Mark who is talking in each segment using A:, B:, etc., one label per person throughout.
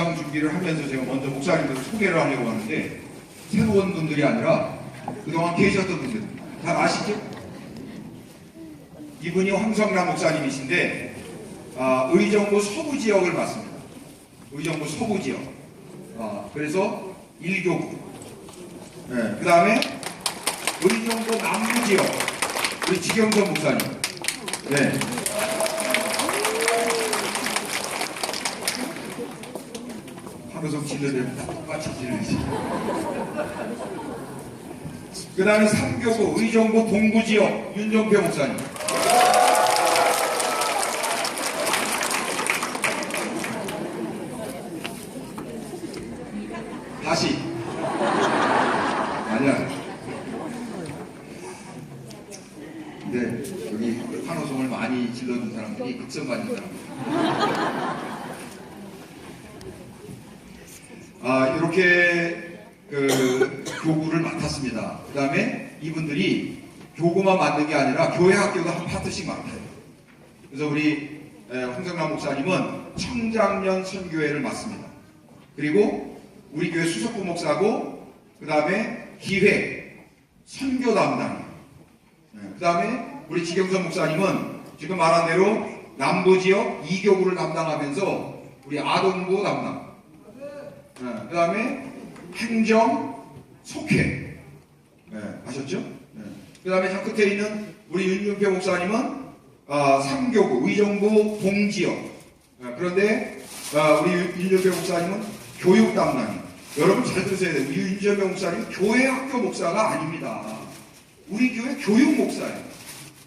A: 요 시상 준비를 하면서 제가 먼저 목사님들 소개를 하려고 하는데 새로운 분들이 아니라 그동안 계셨던 분들 다 아시죠? 이분이 황성남 목사님이신데 아, 의정부 서부 지역을 맡습니다. 의정부 서부 지역. 아, 그래서 일교구. 네, 그 다음에 의정부 남부 지역 우리 지경선 목사님. 네. 질러대면 다 똑같이 질르지. 그 다음에 삼교구 의정부 동부 지역 윤정표 목사님. 다시. 아니야. 네, 여기 환호성을 많이 질러준 사람들이 극성받는 사람들. 아, 이렇게 그 교구를 맡았습니다. 그 다음에 이분들이 교구만 만든 게 아니라 교회 학교도 한 파트씩 맡아요. 그래서 우리 에, 홍성남 목사님은 청장년 선교회를 맡습니다. 그리고 우리 교회 수석부 목사고 그 다음에 기획 선교 담당. 그 다음에 우리 지경선 목사님은 지금 말한 대로 남부 지역 이교구를 담당하면서 우리 아동부 담당. 그 다음에 행정 속회. 네, 아셨죠? 그 다음에 저 끝에 있는 우리 윤준표 목사님은 아, 삼교구 의정부 동지역. 네, 그런데 아, 우리 윤준표 목사님은 교육 담당이에요. 여러분 잘 들으셔야 돼요. 우리 윤준표 목사님 교회 학교 목사가 아닙니다. 우리 교회 교육 목사예요.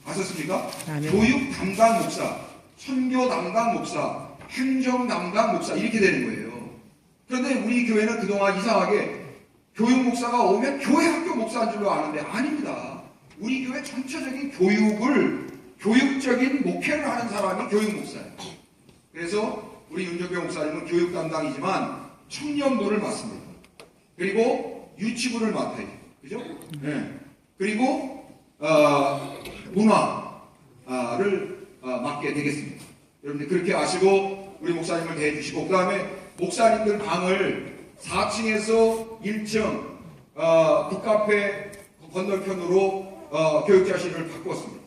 A: 아셨습니까?
B: 아멘.
A: 교육 담당 목사, 선교 담당 목사, 행정 담당 목사 이렇게 되는 거예요. 그런데 우리 교회는 그동안 이상하게 교육 목사가 오면 교회 학교 목사인 줄로 아는데 아닙니다. 우리 교회 전체적인 교육을 교육적인 목회를 하는 사람이 교육 목사예요. 그래서 우리 윤정병 목사님은 교육 담당이지만 청년부를 맡습니다. 그리고 유치부를 맡아요. 그죠? 네. 그리고 어, 문화를 어, 맡게 되겠습니다. 여러분들 그렇게 아시고 우리 목사님을 대해주시고 그 다음에 목사님들 방을 4층에서 1층 어, 북카페 건너편으로 어, 교육자실을 바꿨습니다.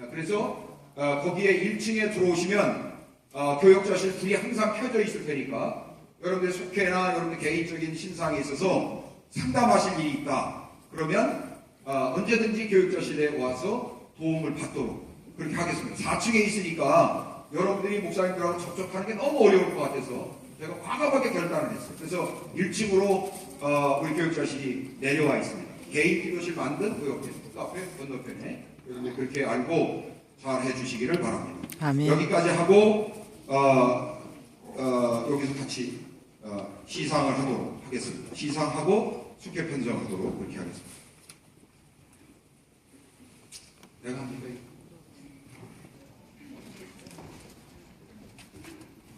A: 아, 그래서 어, 거기에 1층에 들어오시면 어, 교육자실 불이 항상 켜져 있을 테니까 여러분들 속회나 여러분들 개인적인 신상에 있어서 상담하실 일이 있다. 그러면 어, 언제든지 교육자실에 와서 도움을 받도록 그렇게 하겠습니다. 4층에 있으니까 여러분들이 목사님들하고 접촉하는 게 너무 어려울 것 같아서 제가 과감하게 결단을 했어요. 그래서 1층으로 어, 우리 교육자실이 내려와 있습니다. 개인 기도실 만든 그 옆에 카페 건너편에 여러분들 그렇게 알고 잘 해주시기를 바랍니다.
B: 아멘.
A: 여기까지 하고 어, 어, 여기서 같이 어, 시상을 하도록 하겠습니다. 시상하고 숙회 편성하도록 그렇게 하겠습니다. 내가 합니까? 이거?
C: 네,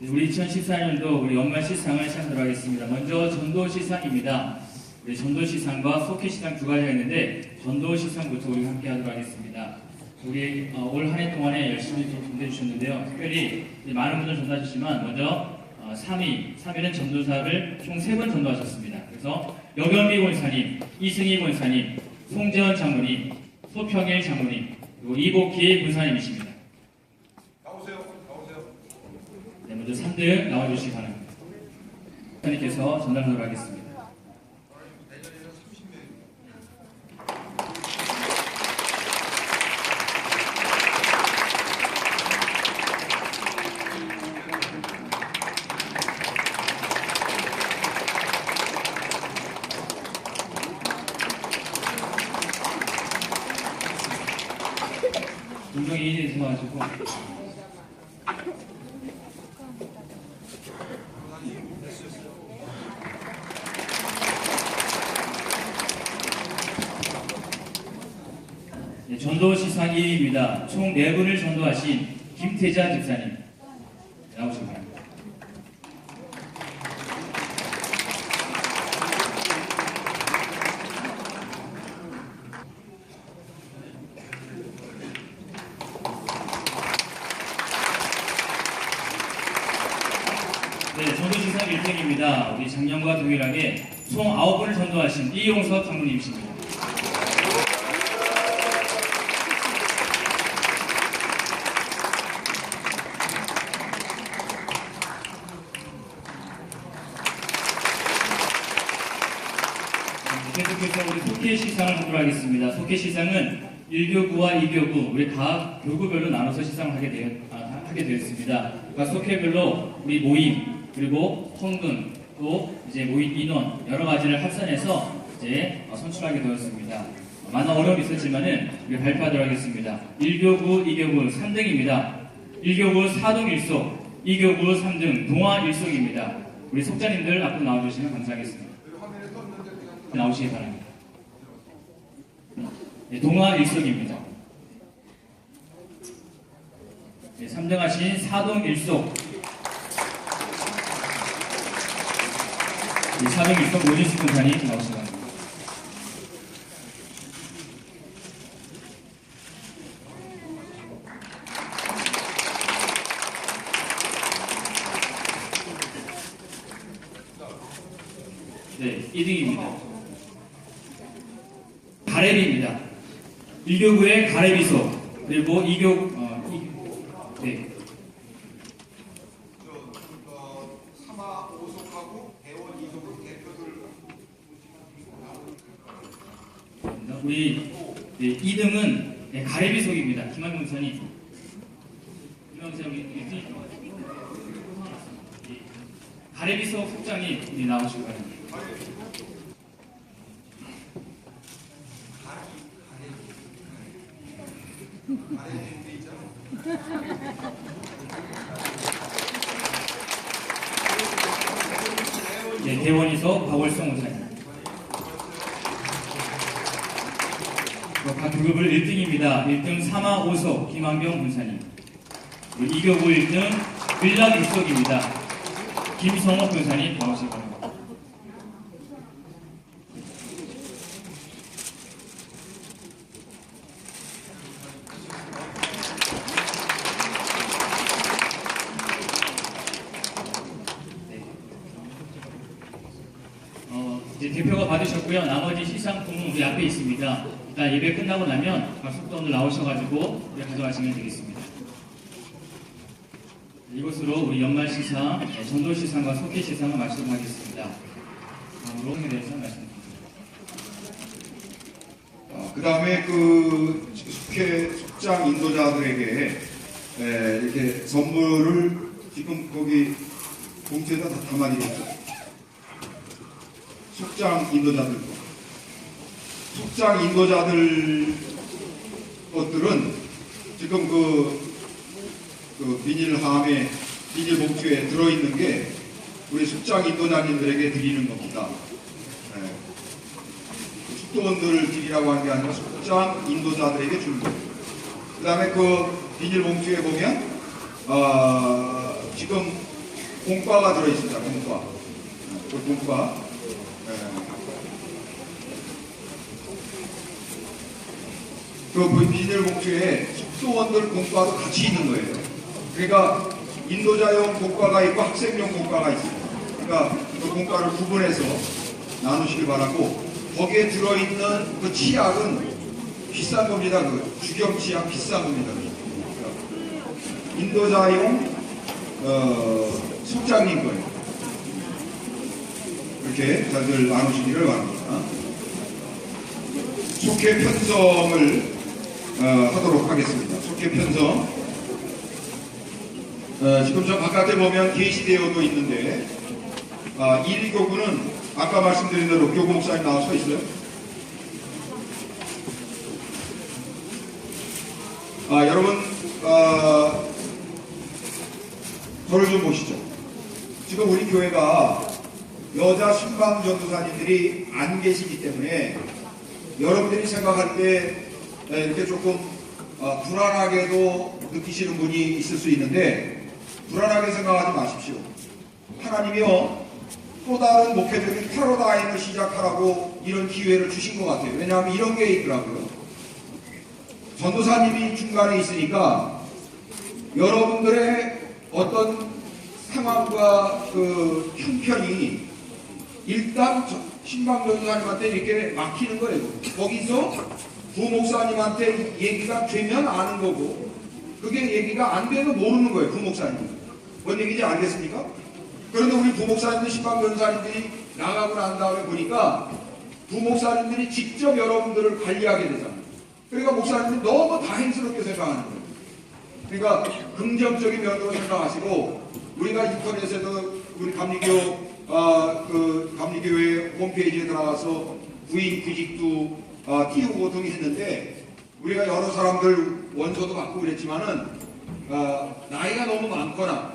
C: 우리 2014년도 우리 연말 시상을 시작하도록 하겠습니다. 먼저 전도 시상입니다. 우리 전도 시상과 속회 시상 두 가지가 있는데 전도 시상부터 우리 함께 하도록 하겠습니다. 우리 어, 올한 해 동안에 열심히 좀 전도해 주셨는데요. 특별히 많은 분들 전도하셨지만 먼저 어, 3위, 3위는 전도사를 총 세 번 전도하셨습니다. 그래서 여경미 권사님, 이승희 권사님, 송재원 장모님, 소평일 장모님, 그리고 이복희 권사님이십니다.
A: 나오세요. 나오세요.
C: 네, 먼저 3등 나와주시기 바랍니다. 선생님께서 전달하도록 하겠습니다.
A: 내년에는 30명.
C: 동정이 이제 들어가지고 네, 전도 시상 1위입니다. 총 4분을 전도하신 김태자 집사님 나오시기 바랍니다. 네, 전도시상 1등입니다. 우리 작년과 동일하게 총 9분을 전도하신 이용석 장로님이십니다. 네, 계속해서 우리 속회 시상을 하도록 속회 시상은 1교구와 2교구, 우리 각 교구별로 나눠서 시상을 하게, 되어, 아, 하게 되었습니다. 그러니까 속회별로 우리 모임, 그리고 헌금, 또 이제 모임 인원, 여러 가지를 합산해서 이제 어, 선출하게 되었습니다. 많은 어려움이 있었지만은 우리 발표하도록 하겠습니다. 1교구, 2교구 3등입니다. 1교구 4동 1속, 2교구 3등 동화 1속입니다. 우리 속자님들 앞으로 나와주시면 감사하겠습니다. 나오시기 바랍니다. 네, 동화 일석입니다. 네, 3등 하신 사동 일석. 네, 사동 일석 노진수 군사님 나오시기 바랍니다. 네, 2등입니다. 가래비 1교구의 가래비소 그리고 2교 어, 이, 네.
A: 사마 5속하고 대원 2속으로 대표들
C: 우리 네, 2등은 네, 가래비속입니다. 김한경 선이 김한경 선이 1등 네, 가래비속 우리 나오시기 바랍니다. 네, 대원이서 박월성 원사님. 각 교급을 1등입니다. 1등 사마 5석 김한경 군사님. 2교구 1등 빌락 1석입니다. 김성호 군사님 나오시기 바랍니다. 네. 어, 이제 받으셨고요. 나머지 시상품은 우리 앞에 있습니다. 일단 예배 끝나고 나면 각 속도원들 나오셔가지고 가져가시면 되겠습니다. 이것으로 우리 연말 시상, 네, 전도 시상과 속회 시상을 마치도록하겠습니다. 다음으로 에 대해서 말씀드립니다.
A: 그 다음에 그 숙회 숙장 인도자들에게 에, 이렇게 선물을 지금 거기 봉투에다 다 담아드렸죠. 숙장 인도자들 거. 숙장 인도자들 것들은 지금 그, 그 비닐함에 비닐 봉투에 들어있는 게 우리 숙장 인도자님들에게 드리는 겁니다. 네. 숙도원들을 드리라고 하는 게 아니라 숙장 인도자들에게 주는 거예요. 그 다음에 그 비닐 봉투에 보면 어, 지금 공과가 들어있습니다. 공과. 그 공과. 예. 그 비닐봉투에 숙도원들 공과도 같이 있는 거예요. 그러니까 인도자용 공과가 있고 학생용 공과가 있습니다. 그러니까 그 공과를 구분해서 나누시길 바라고 거기에 들어있는 그 치약은 비싼 겁니다. 그 주경 치약 비싼 겁니다. 그러니까 인도자용 어, 숙장님 거예요. 이렇게 다들 나누시기를 바랍니다. 속회 편성을 어, 하도록 하겠습니다. 속회 편성. 어, 지금 저 바깥에 보면 게시되어도 있는데 아, 1교구는 아까 말씀드린 대로 교구 목사님 나와 서 있어요. 아, 여러분, 아, 저를 좀 보시죠. 지금 우리 교회가 여자 신방 전도사님들이 안 계시기 때문에 여러분들이 생각할 때 네, 이렇게 조금 어, 불안하게도 느끼시는 분이 있을 수 있는데 불안하게 생각하지 마십시오. 하나님이요 또 다른 목회적인 패러다임을 시작하라고 이런 기회를 주신 것 같아요. 왜냐하면 이런 게 있더라고요. 전도사님이 중간에 있으니까 여러분들의 어떤 상황과 그 형편이 일단 저- 신방 전사님한테 이렇게 막히는 거예요. 거기서 부목사님한테 얘기가 되면 아는 거고 그게 얘기가 안 돼도 모르는 거예요. 부목사님. 뭔 얘기인지 알겠습니까? 그런데 우리 부목사님들 신방 전사님들이 나가고 난 다음에 보니까 부목사님들이 직접 여러분들을 관리하게 되잖아요. 그러니까 목사님들이 너무 다행스럽게 생각하는 거예요. 그러니까 긍정적인 면으로 생각하시고 우리가 인터넷에도 우리 감리교 아, 그 감리교회 홈페이지에 들어가서 부인 귀직도 아, 띄우고 등이 했는데 우리가 여러 사람들 원서도 받고 그랬지만은 아, 나이가 너무 많거나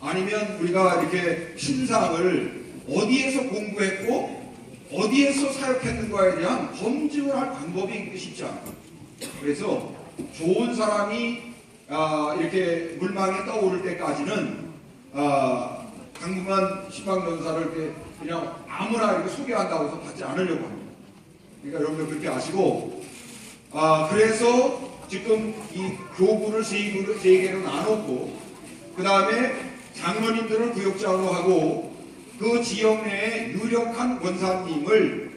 A: 아니면 우리가 이렇게 신상을 어디에서 공부했고 어디에서 사역했는가에 대한 검증을 할 방법이 쉽지 않아요. 그래서 좋은 사람이 아, 이렇게 물망에 떠오를 때까지는 아, 당분간 신방전사를 그냥 아무나 이렇게 소개한다고 해서 받지 않으려고 합니다. 그러니까 여러분들 그렇게 아시고 아, 그래서 지금 이 교구를 세 세 개로 나눴고 그 다음에 장로님들을 구역장으로 하고 그 지역 내에 유력한 권사님을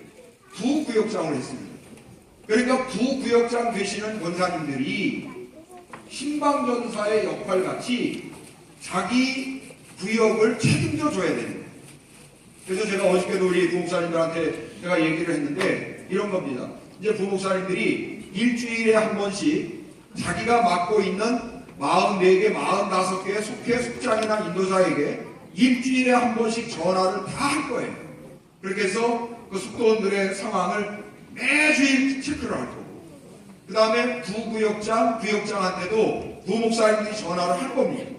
A: 부구역장으로 했습니다. 그러니까 부구역장 되시는 권사님들이 신방전사의 역할 같이 자기 구역을 책임져 줘야 됩니다. 그래서 제가 어저께도 우리 부목사님들한테 제가 얘기를 했는데 이런 겁니다. 이제 부목사님들이 일주일에 한 번씩 자기가 맡고 있는 44개, 45개의 속회 숙장이나 인도자에게 일주일에 한 번씩 전화를 다 할 거예요. 그렇게 해서 그 숙도원들의 상황을 매주일 체크를 할 거고 그 다음에 부구역장, 구역장한테도 부목사님들이 전화를 할 겁니다.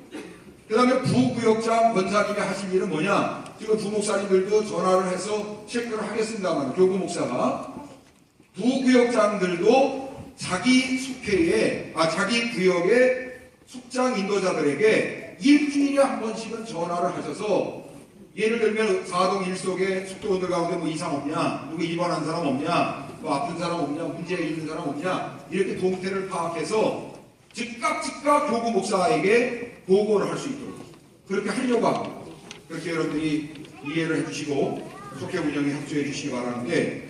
A: 그 다음에 부구역장 권사님이 하실 일은 뭐냐? 지금 부목사님들도 전화를 해서 체크를 하겠습니다만, 교구 목사가. 부구역장들도 자기 숙회에, 아, 자기 구역의 숙장 인도자들에게 일주일에 한 번씩은 전화를 하셔서 예를 들면 사동 일속에 숙도원들 가운데 뭐 이상 없냐, 누구 입원한 사람 없냐, 뭐 아픈 사람 없냐, 문제 있는 사람 없냐, 이렇게 동태를 파악해서 즉각 즉각 교구 목사에게 보고를 할 수 있도록 그렇게 하려고 합니다. 그렇게 여러분들이 이해를 해주시고 속회 운영에 협조해 주시기 바라는데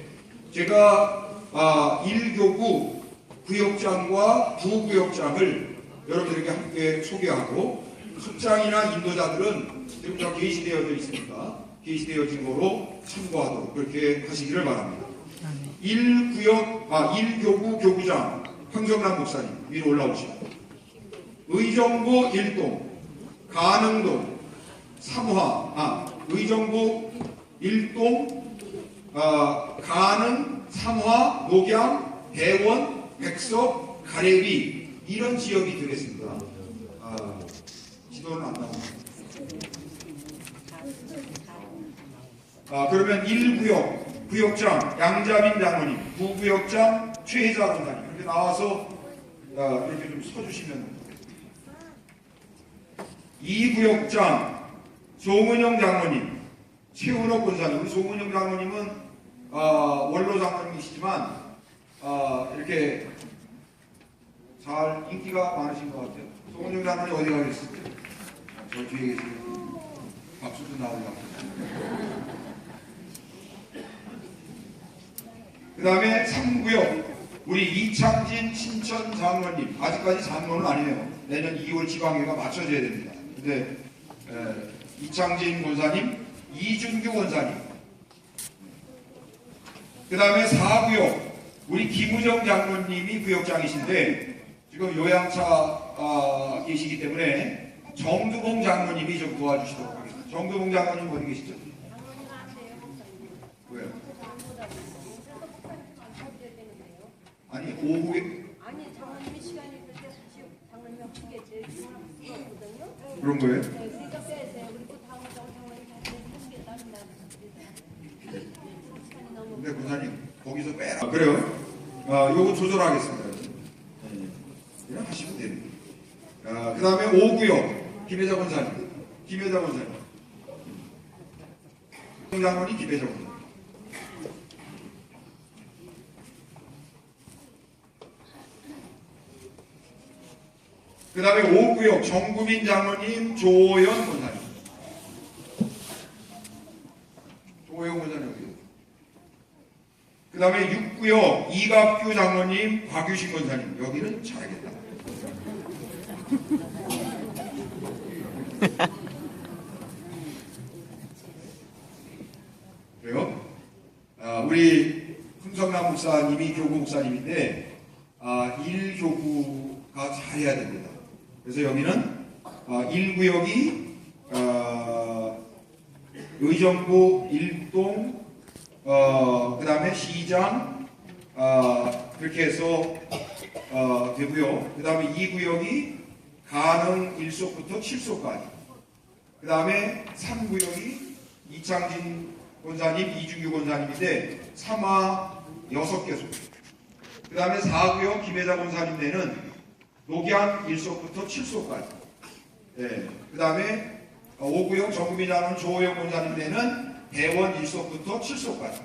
A: 제가 아, 1교구 구역장과 부구역장을 여러분들에게 함께 소개하고 숙장이나 인도자들은 지금 다 게시되어져 있으니까 게시되어진 거로 참고하도록 그렇게 하시기를 바랍니다. 1구역, 아, 1교구 교구장 황정남 목사님 위로 올라오시고 의정부 1동, 가능동, 삼화, 아, 의정부 1동, 아, 가능, 삼화, 녹양, 대원, 백석, 가래비 이런 지역이 되겠습니다. 아, 지도는 안 나옵니다. 아, 그러면 1구역, 구역장 양자민 장로님, 부구역장 최혜자 원장님 이렇게 나와서 아, 이렇게 좀 서주시면 2구역장 송은영 장로님, 최은옥 권사님, 우리 송은영 장로님은 아, 원로 장로님이시지만 아, 이렇게 잘 인기가 많으신 것 같아요. 송은영 장로님 어디 가 계시죠? 저 뒤에 계시는 박수도 나오려고. 그 다음에 3구역 우리 이창진 신천 장로님 아직까지 장로는 아니네요. 내년 2월 지방회가 맞춰져야 됩니다. 근데 에, 이창진 권사님, 이준규 권사님 그 다음에 4구역 우리 김우정 장로님이 구역장이신데 지금 요양차 아, 계시기 때문에 정두봉 장로님이 좀 도와주시도록 하겠습니다. 정두봉 장로님 어디 계시죠? 왜요? 아니 오후에
B: 아니 장로님이 시간이 있을 때 사실 장로님 크게 제일 중요하거든요.
A: 그런 거예요?
B: 네, 빼세요. 그리고 다음 장 장로님 다시 하겠다는 말씀. 시간이 너무
A: 근데 권사님 거기서 빼라. 아, 그래요? 아, 요거 조절하겠습니다. 네. 그냥 하시면 됩니다. 아, 그 다음에 5구역 김혜자 권사님. 김혜자 권사님. 장로님 김혜자 권사님. 그 다음에 5구역 정구민 장로님 조연 권사님. 다음에 육구역 이갑규 장로님, 곽유신 권사님. 여기는 잘하겠다. 그래요? 아, 우리 흥성남 목사님이 교구 목사님인데 아, 1교구가 잘해야 됩니다. 그래서 여기는 아, 1구역이 아, 의정부 일동 어, 그 다음에 시장 아, 그렇게 해서 어, 되고요. 그 다음에 2구역이 가능 1소부터 7소까지 그 다음에 3구역이 이창진 권사님, 이준규 권사님인데 3화 6개소. 그 다음에 4구역 김혜자 권사님네는 녹양 1소부터 7소까지. 예. 그 다음에 5구역 정금이라는 조호영 권사님네는 대원 1소부터 7소까지.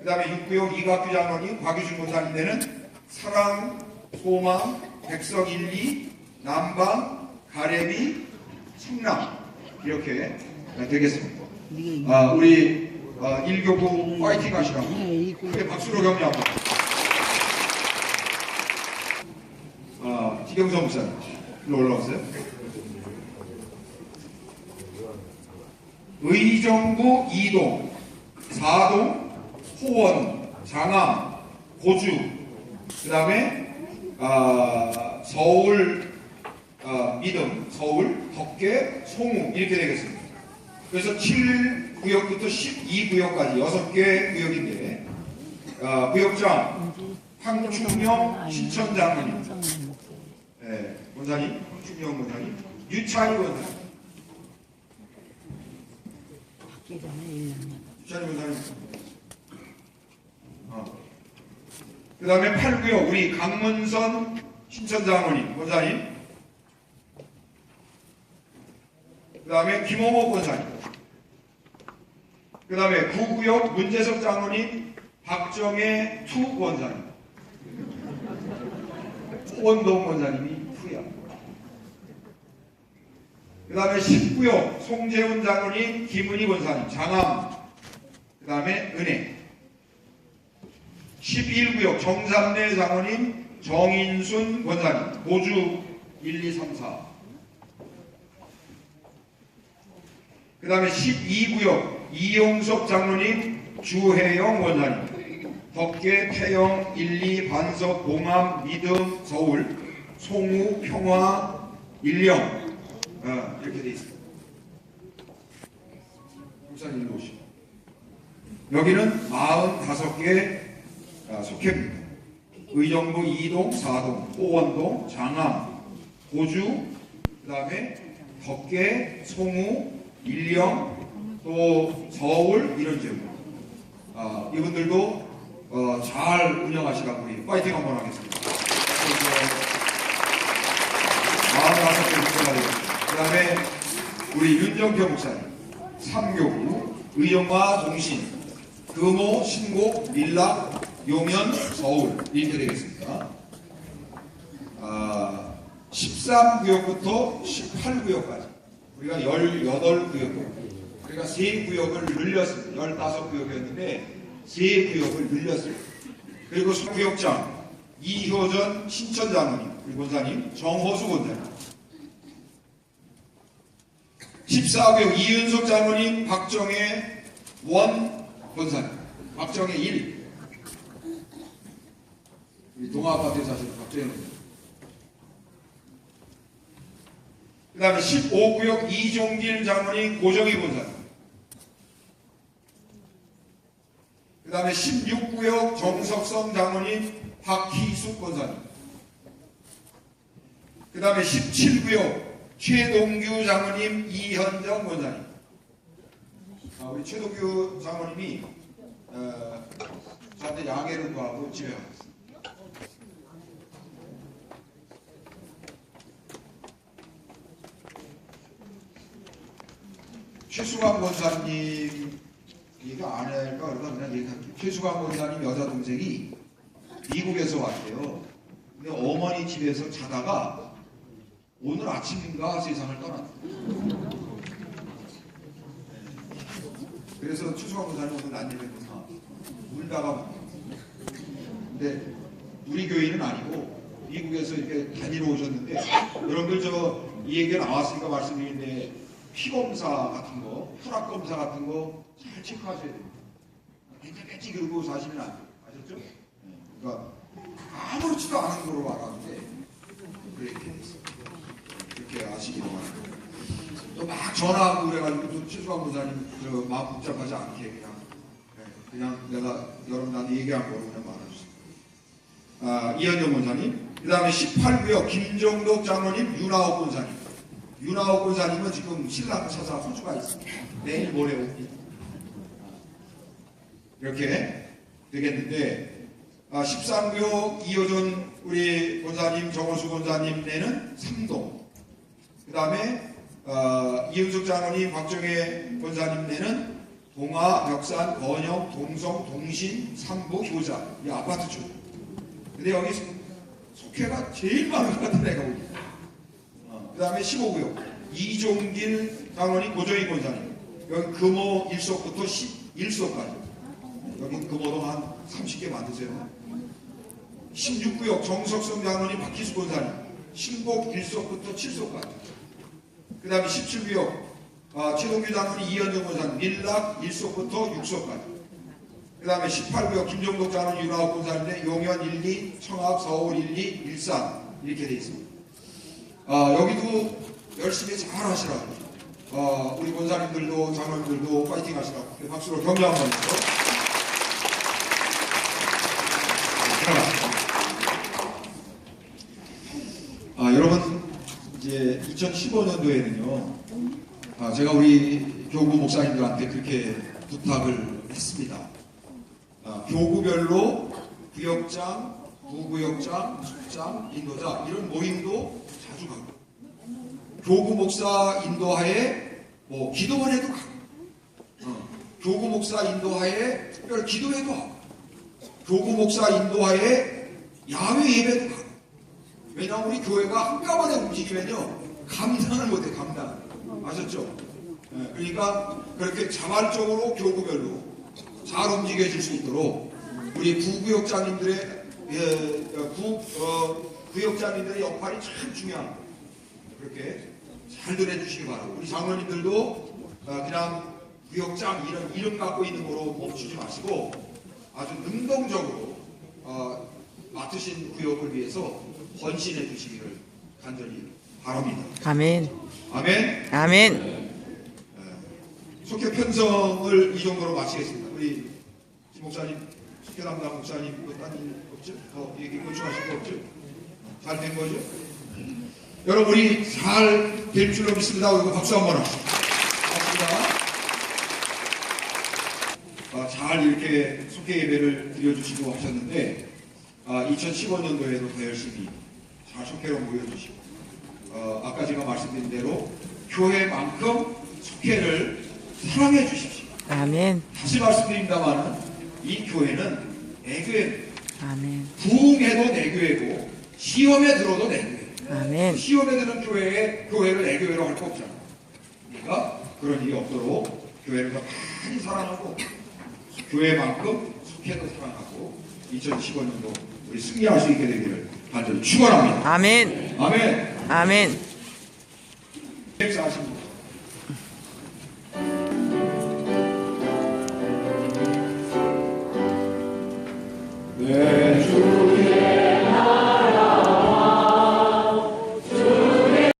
A: 그 다음에 6구역 이각규 장로님, 곽유준 권사님네는 사랑, 소망, 백석 1, 2, 남방, 가래비, 성남 이렇게 되겠습니다. 아, 우리 아, 일교구 파이팅 하시라고 크게 박수로 격려합니다. 아, 지경선 목사님 일로 올라오세요. 의정부 2동, 4동, 호원, 장암, 고주, 그 다음에 아, 서울 아, 믿음, 서울, 덕계, 송우 이렇게 되겠습니다. 그래서 7구역부터 12구역까지 6개 구역인데 아, 구역장 황충영 신천장로님 네, 원사님 황충영 원사님 유찬희 원사님 유찬희 원사님 어. 그 다음에 8구역 우리 강문선 신천장로님 원사님 그 다음에 김호모 권사님. 그 다음에 구구역 문재석 장로님, 박정혜 투 권사님. 호원동 권사님이 투야. 그 다음에 10구역 송재훈 장로님, 김은희 권사님, 장암. 그 다음에 은혜. 11구역 정삼래 장로님, 정인순 권사님, 고주 1, 2, 3, 4. 그 다음에 12구역 이용석 장로님 주혜영 원사님 덕계 태영 1, 2 반석 봉암 믿음 서울 송우 평화 일령 어, 이렇게 돼 있습니다. 목사님 오시고 여기는 45개 아, 속해입니다. 의정부 2동, 4동, 호원동, 장암, 고주, 그 다음에 덕계, 송우, 일령, 또 서울 이런 지역. 아, 이분들도 어, 잘 운영하시라고 파이팅 한번 하겠습니다. 마흔다섯 개 목사가 되겠습니다. 그 다음에 우리 윤정표 목사님, 삼교구, 의정마 동신, 금호, 신곡, 밀락, 용현, 서울 이렇게 되겠습니다. 아, 13구역부터 18구역까지 우리가 18구역 우리가 3구역을 늘렸습니다. 15구역이었는데 3구역을 늘렸습니다. 그리고 소구역장 이효전 신천장로님 우리 권사님 정호수 권사님 14구역 이윤석 장로님 박정혜 원 권사님 박정혜 1 우리 동아아파트에 사시는 권사님 그 다음에 15구역 이종길 장로님 고정희 본사님. 그 다음에 16구역 정석성 장로님 박희숙 권사님. 그 다음에 17구역 최동규 장로님 이현정 권사님. 아, 우리 최동규 장로님이 어, 저한테 양해를 구하고 집에 갔습니다. 최수광 권사님 안 할까 그러다 그냥 얘기할게요. 최수광 권사님 여자 동생이 미국에서 왔대요. 근데 어머니 집에서 자다가 오늘 아침인가 세상을 떠났대요. 그래서 최수광 권사님 오늘 안 되겠구나. 울다가 근데 우리 교인은 아니고 미국에서 이렇게 다니러 오셨는데 여러분들 저 이 얘기가 나왔으니까 말씀드리는데 피 검사 같은 거, 혈압 검사 같은 거 잘 체크하셔야 됩니다. 뺀찌뺀찌 그러고 사시면 안 돼요. 아셨죠? 네. 그러니까 아무렇지도 않은 거로 알았는데 그렇게 그렇게 아시기 바랍니다. 또막 전화하고 그래가지고 또 최수환 부사님 저 마음 복잡하지 않게 그냥 네, 그냥 내가 여러분한테 얘기한 거로 그냥 말해주세요. 아, 이현정 원사님, 그 다음에 18구역 김정덕 장로님, 윤하옥 권사님. 윤하옥 권사님은 지금 신랑 찾아 호주가 있습니다. 내일 모레 옵니다. 이렇게 되겠는데, 아, 13구역 이호준 우리 권사님, 정원수 권사님네는 3동. 그 다음에 어, 이은숙 장로님, 박정혜 권사님네는 동아, 벽산, 건영, 동성, 동신, 삼부, 효자 이 아파트 쪽. 근데 여기 속회가 제일 많은 것 같은 애가 오니. 어, 그 다음에 15구역 이종길 장로님, 고정희 권사님. 여기 금호 1석부터 11석까지. 여기 금호도 한 30개 만드세요. 16구역 정석성 장로님, 박희수 권사님. 신곡 1석부터 7석까지. 그 다음에 17구역 아, 최동규 장로님, 이현정 권사님. 밀락 1석부터 6석까지. 그 다음에 18구역 김종덕 장로님, 유나옥 권사님인데 용현 1, 2, 청합, 서울 1, 2, 일산 이렇게 돼 있습니다. 아, 여기도 열심히 잘 하시라고. 아, 우리 권사님들도 장로님들도 파이팅 하시라고. 네, 박수로 격려 한번 해주세요. 아, 여러분, 이제 2015년도에는요, 아, 제가 우리 교구 목사님들한테 그렇게 부탁을 했습니다. 아, 교구별로 구역장, 부구역장, 숙장, 인도자 이런 모임도 자주 가고 교구 목사 인도하에 뭐 기도원에도 가고 어, 교구 목사 인도하에 특별 기도회도 하고 교구 목사 인도하에 야외 예배도 가고 왜냐하면 우리 교회가 한꺼번에 움직이면요 감당을 못해 감당 아셨죠? 예, 그러니까 그렇게 자발적으로 교구별로 잘 움직여질 수 있도록 우리 부구역장님들의 예, 구, 어, 구역장님들의 역할이 참 중요합니다. 그렇게 잘 들어주시기 바라고 우리 장로님들도 어, 그냥 구역장 이런 이름 갖고 있는 거로 멈추지 마시고 아주 능동적으로 어, 맡으신 구역을 위해서 헌신해 주시기를 간절히 바랍니다.
D: 아멘.
A: 아멘.
D: 아멘.
A: 속회 편성을 이 정도로 마치겠습니다. 우리 김 목사님, 속회 담당 목사님, 뭐 딴일 없죠? 더 얘기 건축하신 거 없죠? 잘 된 거죠? 여러분, 우리 잘될 줄로 믿습니다. 그리고 박수 한번 합시다. 고맙습니다. 아, 잘 이렇게 속회 예배를 드려주시고 하셨는데, 아, 2015년도에도 더 열심히 잘 속회로 모여주시고, 어, 아까 제가 말씀드린 대로 교회만큼 속회를 사랑해 주십시오.
D: 아멘.
A: 다시 말씀드립니다만은 이 교회는 내 교회,
D: 아멘.
A: 부흥해도 내 교회고 시험에 들어도 내 교회.
D: 아멘.
A: 시험에 드는 교회에 교회를 내 교회로 할 거 없잖아. 그러니까 그런 일이 없도록 교회를 더 많이 사랑하고 교회만큼 속해도 사랑하고 2015년도 우리 승리할 수 있게 되기를 완전 추월합니다.
D: 아멘.
A: 아멘.
D: 아멘.
A: 145. 네.